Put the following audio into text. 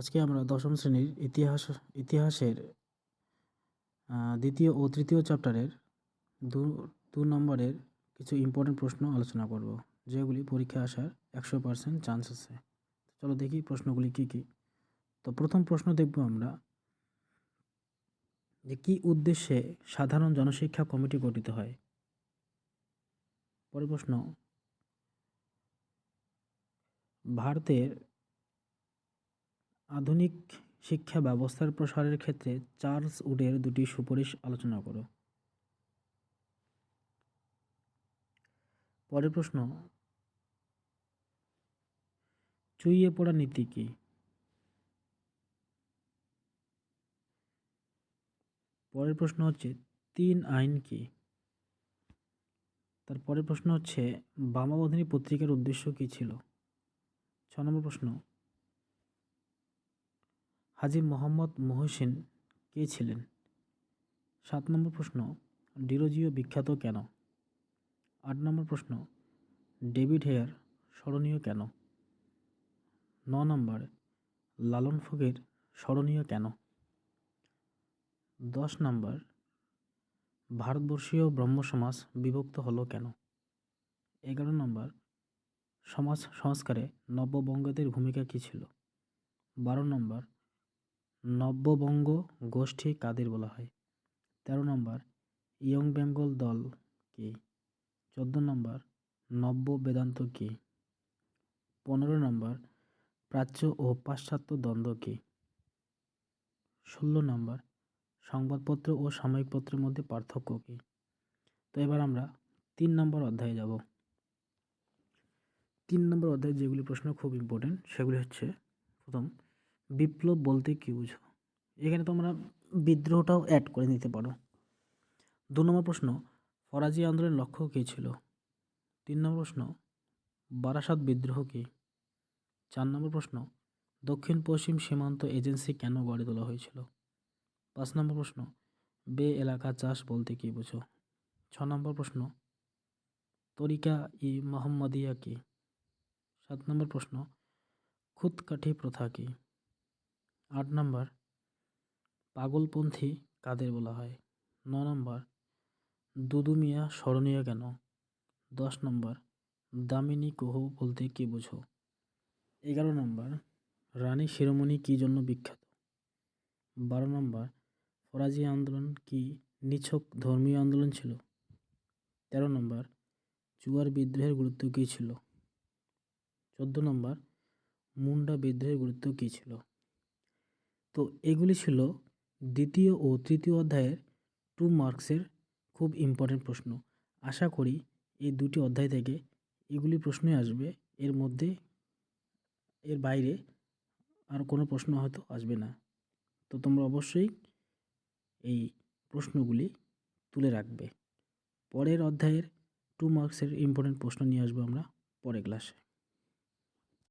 আজকে আমরা দশম শ্রেণির ইতিহাস, ইতিহাসের দ্বিতীয় ও তৃতীয় চ্যাপ্টারের দু দু নম্বরের কিছু ইম্পর্টেন্ট প্রশ্ন আলোচনা করব, যেগুলি পরীক্ষায় আসার একশো পার্সেন্ট চান্স আছে। চলো দেখি প্রশ্নগুলি কী কী। তো প্রথম প্রশ্ন দেখব আমরা, যে কী উদ্দেশ্যে সাধারণ জনশিক্ষা কমিটি গঠিত হয়? পরের প্রশ্ন, ভারতের আধুনিক শিক্ষা ব্যবস্থার প্রসারের ক্ষেত্রে চার্লস উডের দুটি সুপারিশ আলোচনা করো। পরের প্রশ্ন, চুইয়ে পড়া নীতি কি? পরের প্রশ্ন হচ্ছে, তিন আইন কি? তার পরের প্রশ্ন হচ্ছে বামাবধানী পত্রিকার উদ্দেশ্য কি ছিল? ছ নম্বর প্রশ্ন হাজি মোহাম্মদ মহসিন কে ছিলেন? সাত নম্বর প্রশ্ন, ডিরোজিও বিখ্যাত কেন? আট নম্বর প্রশ্ন, ডেভিড হেয়ার স্মরণীয় কেন? ন নম্বর, লালন ফকির স্মরণীয় কেন? দশ নম্বর, ভারতবর্ষীয় ব্রহ্ম সমাজ বিভক্ত হলো কেন? এগারো নম্বর, সমাজ সংস্কারে নব্যবঙ্গদের ভূমিকা কী ছিল? বারো নম্বর নব্যবঙ্গ গোষ্ঠী কাদের বলা হয়? তেরো নম্বর, ইয়ং বেঙ্গল দল কি? চোদ্দ নম্বর, নব্য বেদান্ত কি? পনেরো নম্বর, প্রাচ্য ও পাশ্চাত্য দ্বন্দ্ব কি? ষোলো নম্বর, সংবাদপত্র ও সাময়িক পত্রের মধ্যে পার্থক্য কি? তো এবার আমরা তিন নম্বর অধ্যায়ে যাব। তিন নম্বর অধ্যায়ে যেগুলি প্রশ্ন খুব ইম্পর্টেন্ট সেগুলি হচ্ছে, প্রথম বিপ্লব বলতে কী বুঝো? এখানে তোমরা বিদ্রোহটাও অ্যাড করে নিতে পারো। দু নম্বর প্রশ্ন, ফরাজি আন্দোলনের লক্ষ্য কী ছিল? তিন নম্বর প্রশ্ন, বারাসাত বিদ্রোহ কী? চার নম্বর প্রশ্ন, দক্ষিণ পশ্চিম সীমান্ত এজেন্সি কেন গড়ে তোলা হয়েছিল? পাঁচ নম্বর প্রশ্ন, বে এলাকা চাষ বলতে কী বুঝো? ছ নম্বর প্রশ্ন, তরিকা ই মোহাম্মদিয়া কি? সাত নম্বর প্রশ্ন খুদকাঠি প্রথা কি? আট নম্বর, পাগলপন্থী কাদের বলা হয়? ন নম্বর, দুদু মিয়া স্মরণীয় কেন? দশ নম্বর, দামিনী কুহু বলতে কী বোঝো? এগারো নম্বর, রানী শিরোমণি কী জন্য বিখ্যাত? বারো নম্বর, ফরাজি আন্দোলন কি নিছক ধর্মীয় আন্দোলন ছিল? তেরো নম্বর, চুয়ার বিদ্রোহের গুরুত্ব কী ছিল? চোদ্দ নম্বর, মুন্ডা বিদ্রোহের গুরুত্ব কী ছিল? তো এগুলি ছিল দ্বিতীয় ও তৃতীয় অধ্যায়ের টু মার্কসের খুব ইম্পর্টেন্ট প্রশ্ন। আশা করি এই দুটি অধ্যায় থেকে এগুলি প্রশ্নই আসবে। এর মধ্যে, এর বাইরে আর কোনো প্রশ্ন হয়তো আসবে না। তো তোমরা অবশ্যই এই প্রশ্নগুলি তুলে রাখবে। পরের অধ্যায়ের টু মার্কসের ইম্পর্টেন্ট প্রশ্ন নিয়ে আসব আমরা পরের ক্লাসে